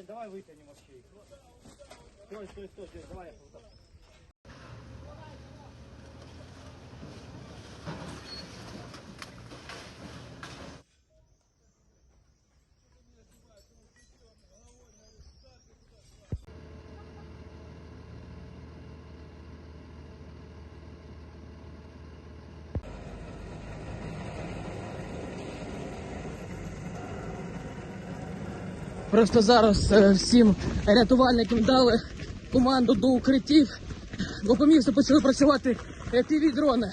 Жень, давай вытянем вообще их. Стой, стой, стой, Жень, давай я вот Просто зараз е, всім рятувальникам дали команду до укриттів, бо по місту почали працювати е, піві дрони.